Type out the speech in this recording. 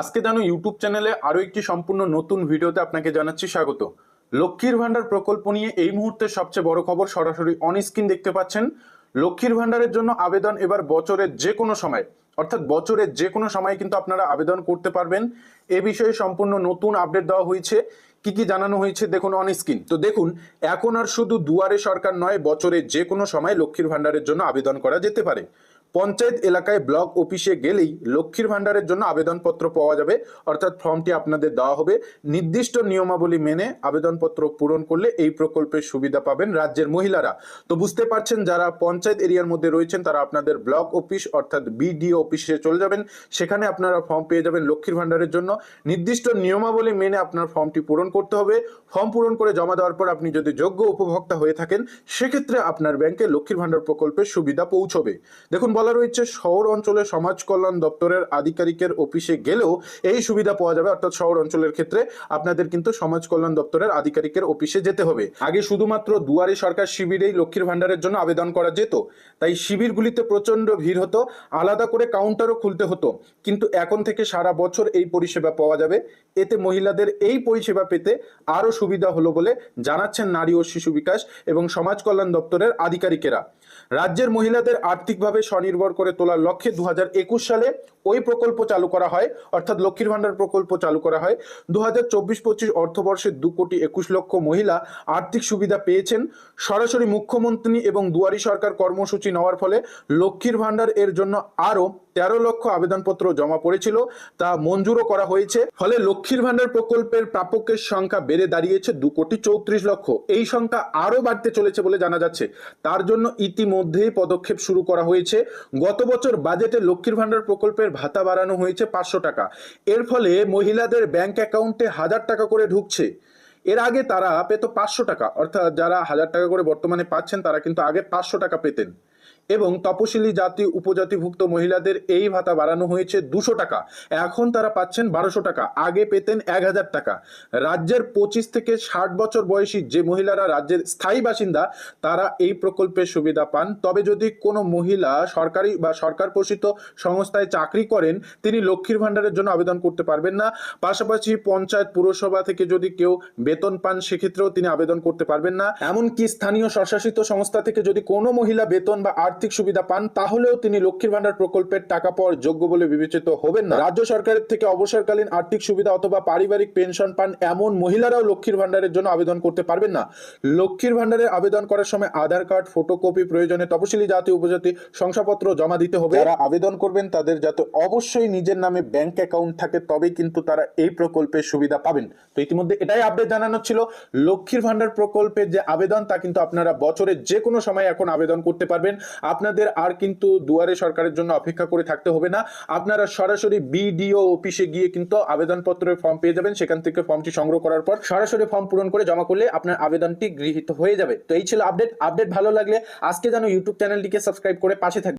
আজকে জানো ইউটিউব চ্যানেলে আরও একটি সম্পূর্ণ নতুন ভিডিওতে আপনাকে জানাচ্ছি স্বাগত। লক্ষ্মীর ভাণ্ডার প্রকল্প নিয়ে এই মুহূর্তে সবচেয়ে বড় খবর সরাসরি অন স্ক্রিন দেখতে পাচ্ছেন। লক্ষ্মীর ভাণ্ডারের জন্য আবেদন এবার বছরের যে কোনো সময়, অর্থাৎ বছরের যে কোনো সময় কিন্তু আপনারা আবেদন করতে পারবেন। এ বিষয়ে সম্পূর্ণ নতুন আপডেট দেওয়া হয়েছে। কি কি জানানো হয়েছে দেখুন অন স্ক্রিন তো দেখুন, এখন আর শুধু দুয়ারে সরকার নয়, বছরের যে কোনো সময় লক্ষ্মীর ভাণ্ডারের জন্য আবেদন করা যেতে পারে। পঞ্চায়েত এলাকায় ব্লক অফিসে গেলেই লক্ষ্মীর ভাণ্ডারের জন্য আবেদনপত্র পাওয়া যাবে। অর্থাৎ ফর্মটি আপনাদের দেওয়া হবে। নির্দিষ্ট নিয়মাবলী মেনে আবেদনপত্র পূরণ করলে এই প্রকল্পের সুবিধা পাবেন রাজ্যের মহিলারা। তো বুঝতে পারছেন, যারা পঞ্চায়েত এরিয়ার মধ্যে রয়েছেন, তারা আপনাদের ব্লক অফিস অর্থাৎ বিডিও অফিসে চলে যাবেন। সেখানে আপনারা ফর্ম পেয়ে যাবেন লক্ষ্মীর ভাণ্ডারের জন্য। নির্দিষ্ট নিয়মাবলী মেনে আপনার ফর্মটি পূরণ করতে হবে। ফর্ম পূরণ করে জমা দেওয়ার পর আপনি যদি যোগ্য উপভোক্তা হয়ে থাকেন, সেক্ষেত্রে আপনার ব্যাংকে লক্ষ্মীর ভাণ্ডার প্রকল্পের সুবিধা পৌঁছবে। দেখুন বলা রয়েছে, শহর অঞ্চলে সমাজ কল্যাণ দপ্তরের আধিকারিকের অফিসে গেলেও এই সুবিধা পাওয়া যাবে। অর্থাৎ শহর অঞ্চলের ক্ষেত্রে আপনাদের কিন্তু সমাজ কল্যাণ দপ্তরের আধিকারিকের অফিসে যেতে হবে। আগে শুধুমাত্র দুয়ারে সরকার শিবিরেই লক্ষ্মীর ভাণ্ডারের জন্য আবেদন করা যেত। তাই শিবিরগুলিতে প্রচণ্ড ভিড় হতো, আলাদা করে কাউন্টারও খুলতে হতো। কিন্তু এখন থেকে সারা বছর এই পরিষেবা পাওয়া যাবে। এতে মহিলাদের এই পরিষেবা পেতে আরও সুবিধা হলো বলে জানাচ্ছেন নারী ও শিশু বিকাশ এবং সমাজ কল্যাণ দপ্তরের আধিকারিকেরা। রাজ্যের মহিলাদের আর্থিকভাবে স্বনির্ভর করে তোলার লক্ষ্যে দুহাজার একুশ সালে ওই প্রকল্প চালু করা হয়, অর্থাৎ লক্ষ্মীর ভাণ্ডার প্রকল্প চালু করা হয়। দু হাজার চব্বিশ পঁচিশ অর্থবর্ষে দু কোটি একুশ লক্ষ মহিলা আর্থিক সুবিধা পেয়েছেন। সরাসরি মুখ্যমন্ত্রী এবং দুয়ারি সরকার কর্মসূচি নেওয়ার ফলে লক্ষ্মীর ভাণ্ডার এর জন্য আরও তেরো লক্ষ আবেদনপত্র জমা পড়েছিল, তা মঞ্জুরও করা হয়েছে। ফলে লক্ষ্মীর ভাণ্ডার প্রকল্পের প্রাপকের সংখ্যা বেড়ে দাঁড়িয়েছে দু কোটি চৌত্রিশ লক্ষ। এই সংখ্যা আরও বাড়তে চলেছে বলে জানা যাচ্ছে। তার জন্য ইতিমধ্যেই পদক্ষেপ শুরু করা হয়েছে। গত বছর বাজেটে লক্ষ্মীর ভাণ্ডার প্রকল্পের ভাতা বাড়ানো হয়েছে পাঁচশো টাকা। এর ফলে মহিলাদের ব্যাংক অ্যাকাউন্টে হাজার টাকা করে ঢুকছে। এর আগে তারা পেত পাঁচশো টাকা। অর্থাৎ যারা হাজার টাকা করে বর্তমানে পাচ্ছেন, তারা কিন্তু আগে পাঁচশো টাকা পেতেন। এবং তপশিলি জাতি উপজাতিভুক্ত মহিলাদের এই ভাতা বাড়ানো হয়েছে দুশো টাকা। এখন তারা পাচ্ছেন বারোশো টাকা, আগে পেতেন এক হাজার টাকা। রাজ্যের পঁচিশ থেকে ষাট বছর বয়সী যে মহিলারা রাজ্যের স্থায়ী বাসিন্দা, তারা এই প্রকল্পের সুবিধা পান। তবে যদি কোনো মহিলা সরকারি বা সরকার পোষিত সংস্থায় চাকরি করেন, তিনি লক্ষ্মীর ভাণ্ডারের জন্য আবেদন করতে পারবেন না। পাশাপাশি পঞ্চায়েত পুরসভা থেকে যদি কেউ বেতন পান, সেক্ষেত্রেও তিনি আবেদন করতে পারবেন না। এমনকি স্থানীয় স্বশাসিত সংস্থা থেকে যদি কোনো মহিলা বেতন বা আর্থিক সুবিধা পান, তাহলেও তিনি লক্ষ্মীর ভান্ডার প্রকল্পের টাকা পাওয়ার যোগ্য বলে বিবেচিত হবেন না। রাজ্য সরকারের থেকে অবসরকালীন আর্থিক সুবিধা অথবা পারিবারিক পেনশন পান এমন মহিলারাও লক্ষ্মীর ভাণ্ডারের জন্য আবেদন করতে পারবেন না। লক্ষ্মীর ভাণ্ডারের আবেদন করার সময় আধার কার্ড, ফটোকপি, প্রয়োজনে তপশিলি জাতি উপজাতি শংসাপত্র জমা দিতে হবে। যারা আবেদন করবেন তাদের যাতে অবশ্যই নিজের নামে ব্যাংক অ্যাকাউন্ট থাকে, তবেই কিন্তু তারা এই প্রকল্পের সুবিধা পাবেন। তো ইতিমধ্যে এটাই আপডেট জানানো ছিল। লক্ষ্মীর ভান্ডার প্রকল্পের যে আবেদন, তা কিন্তু আপনারা বছরের যে কোনো সময় এখন আবেদন করতে পারবেন। আপনাদের আর কিন্তু দুয়ারে সরকারের জন্য অপেক্ষা করে থাকতে হবে না। আপনারা সরাসরি বিডিও অফিসে গিয়ে কিন্তু আবেদনপত্রের ফর্ম পেয়ে যাবেন। সেখান থেকে ফর্মটি সংগ্রহ করার পর সরাসরি ফর্ম পূরণ করে জমা করলে আপনার আবেদনটি গৃহীত হয়ে যাবে। তো এই ছিল আপডেট। আপডেট ভালো লাগলে আজকে যেন ইউটিউব চ্যানেলটিকে সাবস্ক্রাইব করে পাশে থাকবে